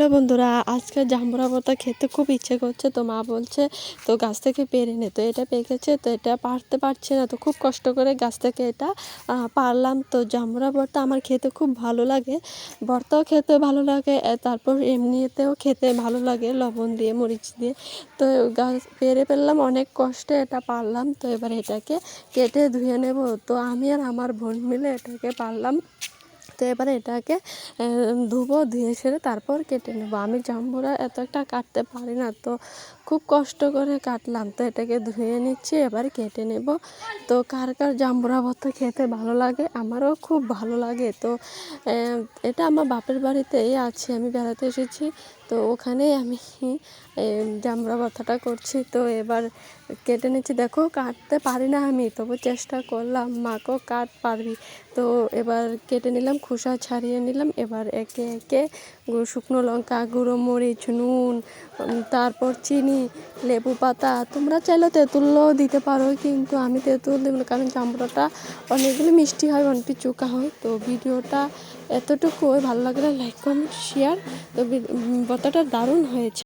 Hello বন্ধুরা, আজকে জাম্বুরা ভর্তা খেতে খুব ইচ্ছে করছে, তো মা বলছে, তো গাছ থেকে পেরে নে। তো এটা পেকেছে তো এটা পারতে পারছে না, তো খুব কষ্ট করে গাছ থেকে এটা পারলাম। তো জাম্বুরা ভর্তা আমার খেতে খুব ভালো লাগে, ভর্তাও খেতে ভালো লাগে তারপর এমনিতেও খেতে ভালো লাগে, লবণ দিয়ে, মরিচ দিয়ে। তো গাছ পেরে ফেললাম, অনেক কষ্টে এটা পারলাম, তো এবার এটাকে কেটে ধুয়ে নেব। তো আমি আর আমার বোন মিলে এটাকে পারলাম। তো এবারে এটাকে ধুবো, ধুয়ে সেরে তারপর কেটে নেব। আমি জাম্বুরা এত একটা কাটতে পারি না, তো খুব কষ্ট করে কাটলাম। তো এটাকে ধুয়ে নিচ্ছি, এবার কেটে নেব। তো কার কার জাম্বুরা ভর্তা খেতে ভালো লাগে? আমারও খুব ভালো লাগে। তো এটা আমার বাপের বাড়িতেই আছে। আমি বেড়াতে এসেছি, তো ওখানেই আমি জাম্বুরা ভর্তাটা করছি। তো এবার কেটে নিচ্ছি। দেখো, কাটতে পারি না আমি, তবু চেষ্টা করলাম। মাকেও কাট পারবি। তো এবার কেটে নিলাম খোসা ছাড়িয়ে নিলাম। এবার একে একে শুকনো লঙ্কা, গুঁড়ো মরিচ, নুন তারপর চিনি, লেবু পাতা। তোমরা চাইলে তেঁতুলও দিতে পারো, কিন্তু আমি তেঁতুল দেবো না, কারণ চামড়াটা অনেকগুলো মিষ্টি হয় অনেকটি চোকা হয়। তো ভিডিওটা এতটুকু ভালো লাগলে লাইক কমেন্ট শেয়ার তো বতাটা দারুণ হয়েছে।